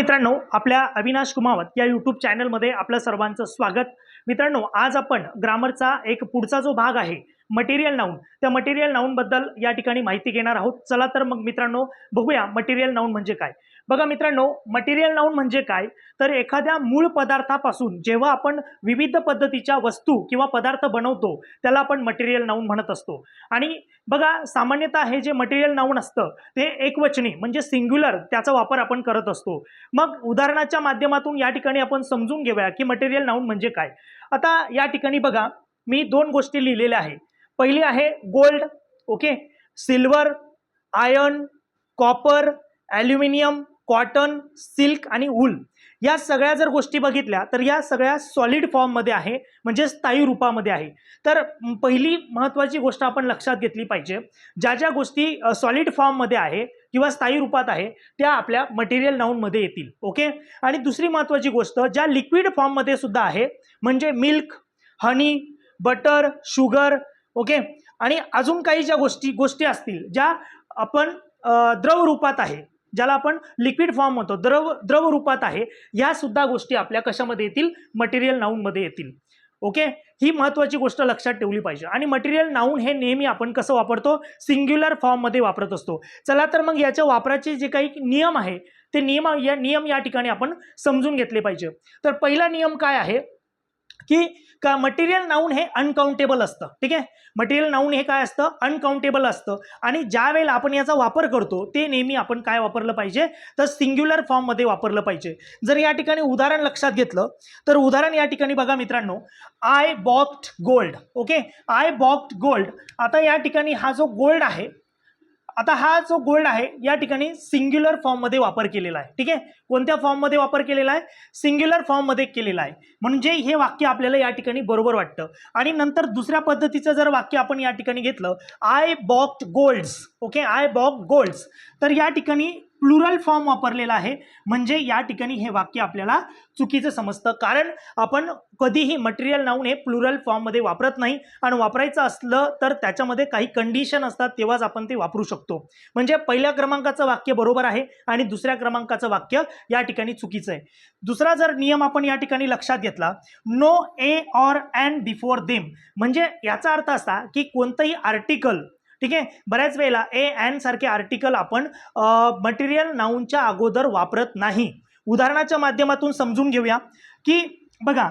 मित्रांनो आपल्या अविनाश कुमावत या यूट्यूब चॅनलमध्ये आपलं सर्वांचं स्वागत. मित्रांनो आज आपण ग्रामरचा एक पुढचा जो भाग आहे मटेरियल नाऊन त्या मटेरियल नाऊनबद्दल या ठिकाणी माहिती घेणार आहोत. चला तर मग मित्रांनो बघूया मटेरियल नाऊन म्हणजे काय. बघा मित्रांनो मटेरियल नाऊन म्हणजे काय? तर एखाद्या मूळ पदार्थापासून जेव्हा आपण विविध पद्धतीच्या वस्तू किंवा पदार्थ बनवतो त्याला आपण मटेरियल नाऊन म्हणत असतो. आणि बघा सामान्यतः हे जे मटेरियल नाऊन असतं ते एकवचनी म्हणजे सिंग्युलर त्याचा वापर आपण करत असतो. मग उदाहरणाच्या माध्यमातून या ठिकाणी आपण समजून घेऊया की मटेरियल नाऊन म्हणजे काय. आता या ठिकाणी बघा मी दोन गोष्टी लिहिलेल्या आहे. पहिली आहे gold okay? Silver iron copper aluminium cotton silk आणि वूल. या सगळ्या जर गोष्टी बघितल्या तर या सगळ्या सॉलिड फॉर्ममध्ये आहे म्हणजे स्थायी रूपामध्ये आहे. तर पहिली महत्त्वाची गोष्ट आपण लक्षात घेतली पाहिजे ज्या ज्या गोष्टी सॉलिड फॉर्ममध्ये आहे किंवा स्थायी रूपात आहे त्या आपल्या मटेरियल नाऊनमध्ये येतील ओके? आणि दुसरी महत्त्वाची गोष्ट ज्या लिक्विड फॉर्ममध्ये सुद्धा आहे म्हणजे milk honey butter sugar okay? आणि अजून काही ज्या गोष्टी गोष्टी असतील ज्या आपण द्रव रूपात आहे ज्याला आपण लिक्विड फॉर्म म्हणतो द्रव द्रव रूपात आहे ह्या सुद्धा गोष्टी आपल्या कशामध्ये येतील? मटेरियल नाऊनमध्ये येतील. ओके? ही महत्त्वाची गोष्ट लक्षात ठेवली पाहिजे. आणि मटेरियल नाऊन हे नेहमी आपण कसं वापरतो? सिंग्युलर फॉर्ममध्ये वापरत असतो. चला तर मग याच्या वापराचे जे काही नियम आहे ते नियम या नियम या ठिकाणी आपण समजून घेतले पाहिजे. तर पहिला नियम काय आहे? की का मटेरियल नाऊन हे अनकाउंटेबल असतं. ठीक आहे? मटेरियल नाऊन हे काय असतं? अनकाउंटेबल असतं. आणि ज्या वेळेला आपण याचा वापर करतो ते नेहमी आपण काय वापरलं पाहिजे? तर सिंग्युलर फॉर्ममध्ये वापरलं पाहिजे. जर या ठिकाणी उदाहरण लक्षात घेतलं तर उदाहरण या ठिकाणी बघा मित्रांनो. I bought gold okay I bought gold आता या ठिकाणी हा जो गोल्ड आहे आता हा जो गोल्ड आहे या ठिकाणी सिंग्युलर फॉर्ममध्ये वापर केलेला आहे. ठीक आहे? कोणत्या फॉर्ममध्ये वापर केलेला आहे? सिंग्युलर फॉर्ममध्ये केलेला आहे. म्हणजे हे वाक्य आपल्याला या ठिकाणी बरोबर वाटतं. आणि नंतर दुसऱ्या पद्धतीचं जर वाक्य आपण या ठिकाणी घेतलं I bought golds okay I bought golds तर या ठिकाणी प्लुरल फॉर्म वापरलेला आहे. म्हणजे या ठिकाणी हे वाक्य आपल्याला चुकीचं समजतं. कारण आपण कधीही मटेरियल नाऊन हे प्लुरल फॉर्ममध्ये वापरत नाही. आणि वापरायचं असलं तर त्याच्यामध्ये काही कंडिशन असतात तेव्हाच आपण ते वापरू शकतो. म्हणजे पहिल्या क्रमांकाचं वाक्य बरोबर आहे आणि दुसऱ्या क्रमांकाचं वाक्य या ठिकाणी चुकीचं आहे. दुसरा जर नियम आपण या ठिकाणी लक्षात घेतला no a or an before them म्हणजे याचा अर्थ असा की कोणतंही आर्टिकल ठीक आहे? बऱ्याच वेळेला ए अँड सारखे आर्टिकल आपण मटेरियल नाऊनच्या अगोदर वापरत नाही. उदाहरणाच्या माध्यमातून समजून घेऊया की बघा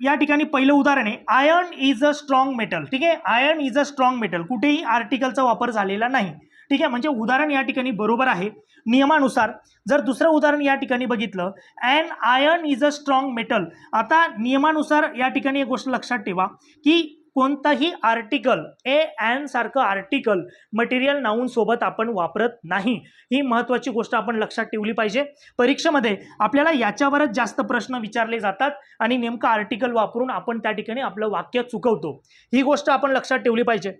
या ठिकाणी पहिलं उदाहरण आहे iron is a strong metal ठीक आहे? Iron is a strong metal कुठेही आर्टिकलचा वापर झालेला नाही. ठीक आहे? म्हणजे उदाहरण या ठिकाणी बरोबर आहे. नियमानुसार जर दुसरं उदाहरण या ठिकाणी बघितलं and iron is a strong metal आता नियमानुसार या ठिकाणी एक गोष्ट लक्षात ठेवा की कोणताही आर्टिकल ए अँड सारखं आर्टिकल मटेरियल नाऊन सोबत आपण वापरत नाही. ही महत्त्वाची गोष्ट आपण लक्षात ठेवली पाहिजे. परीक्षेमध्ये आपल्याला याच्यावरच जास्त प्रश्न विचारले जातात आणि नेमकं आर्टिकल वापरून आपण त्या ठिकाणी आपलं वाक्य चुकवतो. ही गोष्ट आपण लक्षात ठेवली पाहिजे.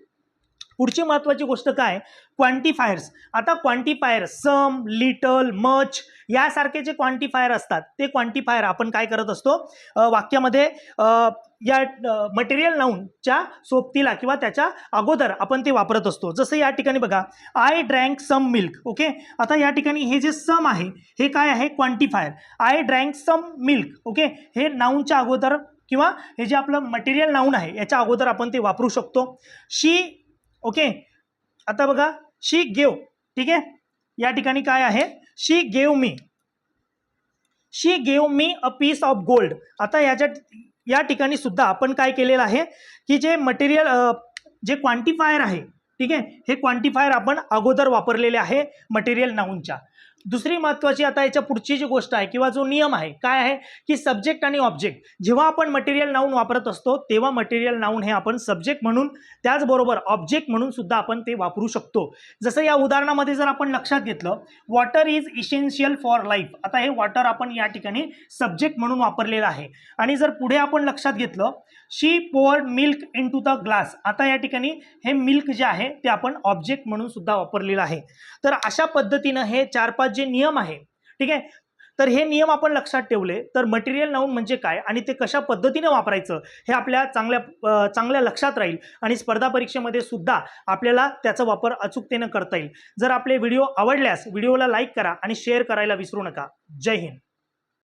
पुढची महत्त्वाची गोष्ट काय? क्वांटिफायर्स आता क्वांटिफायर सम लिटल मच यासारखे जे क्वांटिफायर असतात ते क्वांटिफायर आपण काय करत असतो? वाक्यामध्ये या मटेरियल नाऊनच्या सोबतीला किंवा त्याच्या अगोदर आपण ते वापरत असतो. जसं या ठिकाणी बघा I drank some milk okay आता या ठिकाणी हे जे सम आहे हे काय आहे? Quantifier I drank some milk okay हे नाऊनच्या अगोदर किंवा हे जे आपलं मटेरियल नाऊन आहे याच्या अगोदर आपण ते वापरू शकतो. She okay? आता बघा शी गेव ठीक आहे? या ठिकाणी काय आहे? She gave me. She gave me a piece of gold. आता याच्या या ठिकाणी सुद्धा आपण काय केलेलं आहे? की जे मटेरियल जे क्वांटिफायर आहे ठीक आहे? हे क्वांटिफायर आपण अगोदर वापरलेले आहे मटेरियल नाऊनच्या दुसरी महत्त्वाची आता याच्या पुढची जी गोष्ट आहे किंवा जो नियम आहे काय आहे? की सब्जेक्ट आणि ऑब्जेक्ट जेव्हा आपण मटेरियल नाऊन वापरत असतो तेव्हा मटेरियल नाऊन हे आपण सब्जेक्ट म्हणून त्याचबरोबर ऑब्जेक्ट म्हणून सुद्धा आपण ते वापरू शकतो. जसं या उदाहरणामध्ये जर आपण लक्षात घेतलं water is essential for life आता हे वॉटर आपण या ठिकाणी सब्जेक्ट म्हणून वापरलेलं आहे. आणि जर पुढे आपण लक्षात घेतलं she pour milk into the glass आता या ठिकाणी हे मिल्क जे आहे ते आपण ऑब्जेक्ट म्हणून सुद्धा वापरलेलं आहे. तर अशा पद्धतीनं हे चार पाच जे नियम आहे ठीक आहे? तर हे नियम आपण लक्षात ठेवले. तर मटेरियल नाऊन म्हणजे काय आणि ते कशा पद्धतीने वापरायचं हे आपल्या चांगल्या चांगल्या लक्षात राहील आणि स्पर्धा परीक्षेमध्ये सुद्धा आपल्याला त्याचा वापर अचूकतेनं करता येईल. जर आपले व्हिडिओ आवडल्यास व्हिडिओला लाईक करा आणि शेअर करायला विसरू नका. जय हिंद.